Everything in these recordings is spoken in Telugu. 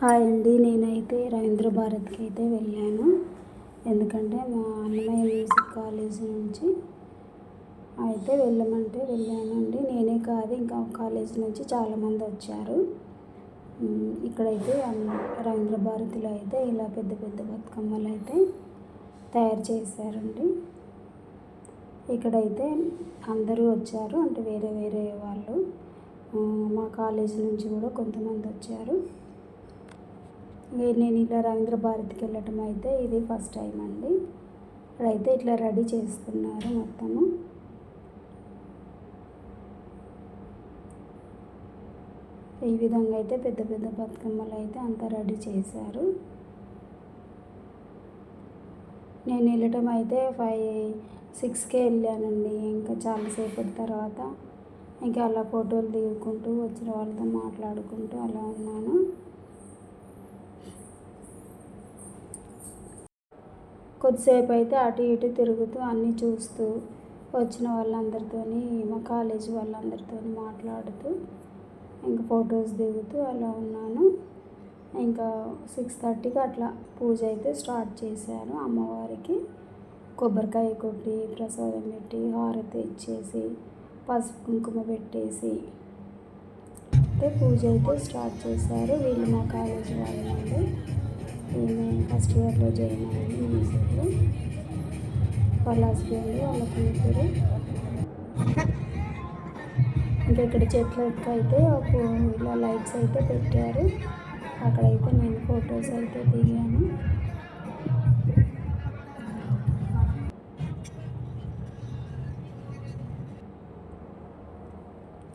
హాయ్ అండి. నేనైతే రవీంద్ర భారత్కి అయితే వెళ్ళాను. ఎందుకంటే మా అన్నమయ్య మ్యూజిక్ కాలేజ్ నుంచి అయితే వెళ్ళమంటే వెళ్ళాను అండి నేనే కాదు ఇంకా కాలేజ్ నుంచి చాలామంది వచ్చారు. ఇక్కడైతే రవీంద్ర భారతిలో అయితే ఇలా పెద్ద పెద్ద బతుకమ్మలు అయితే తయారు చేశారండి. ఇక్కడైతే అందరూ వచ్చారు అంటే వేరే వేరే వాళ్ళు. మా కాలేజ్ నుంచి కూడా కొంతమంది వచ్చారు. నేను ఇలా రవీంద్ర భారతికి వెళ్ళటం అయితే ఇది ఫస్ట్ టైం అండి. ఇక్కడైతే ఇట్లా రెడీ చేస్తున్నారు మొత్తము. ఈ విధంగా అయితే పెద్ద పెద్ద బతుకమ్మలు అయితే అంతా రెడీ చేశారు. నేను వెళ్ళటం అయితే ఫైవ్ సిక్స్కే వెళ్ళానండి. ఇంకా చాలాసేపటి తర్వాత ఇంకా అలా ఫోటోలు దిగుకుంటూ వచ్చిన వాళ్ళతో మాట్లాడుకుంటూ అలా ఉన్నాను. కొద్దిసేపు అయితే అటు ఇటు తిరుగుతూ అన్నీ చూస్తూ వచ్చిన వాళ్ళందరితోని మా కాలేజ్ వాళ్ళందరితో మాట్లాడుతూ ఇంకా ఫొటోస్ దిగుతూ అలా ఉన్నాను. ఇంకా సిక్స్ థర్టీకి అట్లా పూజ అయితే స్టార్ట్ చేశాను అమ్మవారికి. కొబ్బరికాయ కొట్టి ప్రసాదం పెట్టి హారతి ఇచ్చేసి పసుపు కుంకుమ పెట్టేసి అయితే పూజ అయితే స్టార్ట్ చేశారు. వీళ్ళు మా కాలేజ్ వాళ్ళు ఈమె ఫస్ట్ ఇయర్లో జాయిన్ అయింది. వాళ్ళ హస్బెండ్ వాళ్ళ కూతురు ఇంకా ఇక్కడ చెట్లకు అయితే ఒక ఇలా లైట్స్ అయితే పెట్టారు. అక్కడైతే నేను ఫొటోస్ అయితే దిగాను.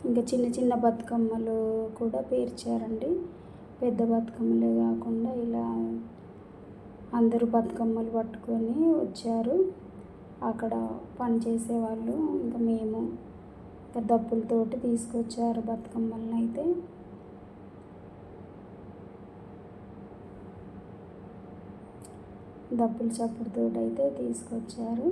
ఇంకా చిన్న చిన్న బతుకమ్మలు కూడా పేర్చారండి. పెద్ద బతుకమ్మలే కాకుండా ఇలా అందరూ బతుకమ్మలు పట్టుకొని వచ్చారు. అక్కడ పని చేసేవాళ్ళు. ఇంకా మేము ఇంకా డబ్బులతోటి తీసుకొచ్చారు బతుకమ్మలను అయితే. డప్పుల చప్పుడుతోటి అయితే తీసుకొచ్చారు.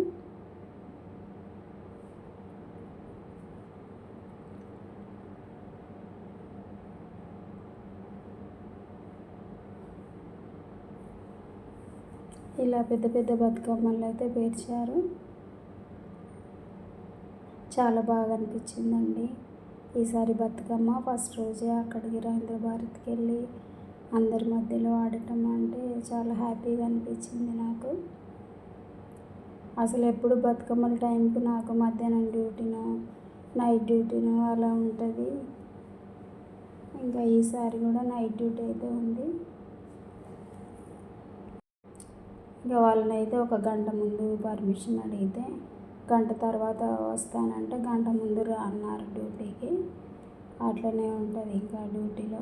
ఇలా పెద్ద పెద్ద బతుకమ్మలు అయితే పేర్చారు. చాలా బాగా అనిపించిందండి. ఈసారి బతుకమ్మ ఫస్ట్ రోజే అక్కడికి రవీంద్ర భారత్కి వెళ్ళి అందరి మధ్యలో ఆడటం అంటే చాలా హ్యాపీగా అనిపించింది నాకు. అసలు ఎప్పుడు బతుకమ్మల టైంకి నాకు మధ్యాహ్నం డ్యూటీనో నైట్ డ్యూటీనో అలా ఉంటుంది. ఇంకా ఈసారి కూడా నైట్ డ్యూటీ అయితే ఉంది. ఇక వాళ్ళని అయితే ఒక గంట ముందు పర్మిషన్ అడిగితే గంట తర్వాత వస్తానంటే గంట ముందు రా అన్నారు డ్యూటీకి. అట్లనే ఉంటుంది ఇంకా డ్యూటీలో.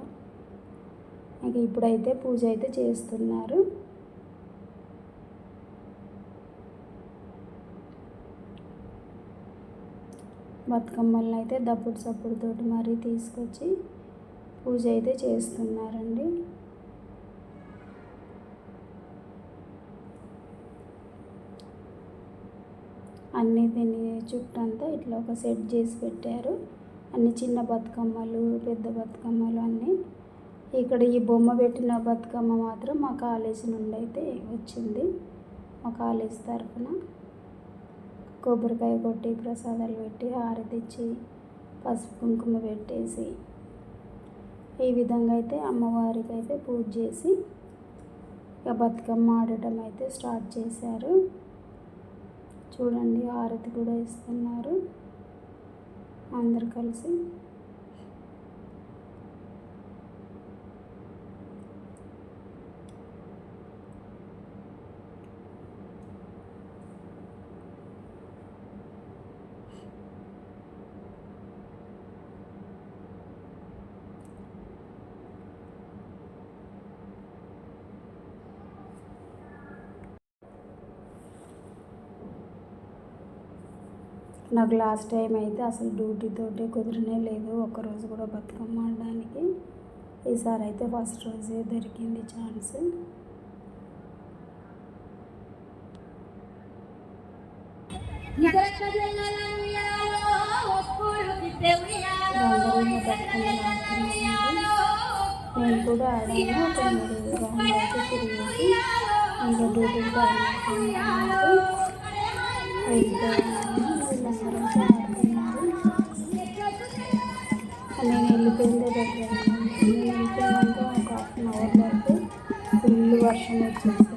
ఇంక ఇప్పుడైతే పూజ అయితే చేస్తున్నారు. బతుకమ్మల్ని అయితే దప్పుడు సప్పుడుతోటి మరీ తీసుకొచ్చి పూజ అయితే చేస్తున్నారండి. అన్నీ దీన్ని చుట్టంతా ఇట్లా ఒక సెట్ చేసి పెట్టారు. అన్ని చిన్న బతుకమ్మలు పెద్ద బతుకమ్మలు అన్నీ. ఇక్కడ ఈ బొమ్మ పెట్టిన బతుకమ్మ మాత్రం మా కాలేజీ నుండి అయితే వచ్చింది. మా కాలేజ్ తరఫున కొబ్బరికాయ కొట్టి ప్రసాదాలు పెట్టి హారతి పసుపు కుంకుమ పెట్టేసి ఈ విధంగా అయితే అమ్మవారికి అయితే పూజ చేసి ఇక బతుకమ్మ ఆడటం అయితే స్టార్ట్ చేశారు. చూడండి హారతి కూడా ఇస్తున్నారు. అందరు కలిసి నాకు లాస్ట్ టైం అయితే అసలు డ్యూటీతోటే కుదిరనే లేదు. ఒక్కరోజు కూడా బతుకమ్మ ఆడడానికి. ఈసారి అయితే ఫస్ట్ రోజే దొరికింది ఛాన్స్ నేను కూడా ఆడాను ఒక మూడు రౌండ్ అయితే తిరిగేసి ఇంకా డ్యూటీకి టైం దగ్గర నేను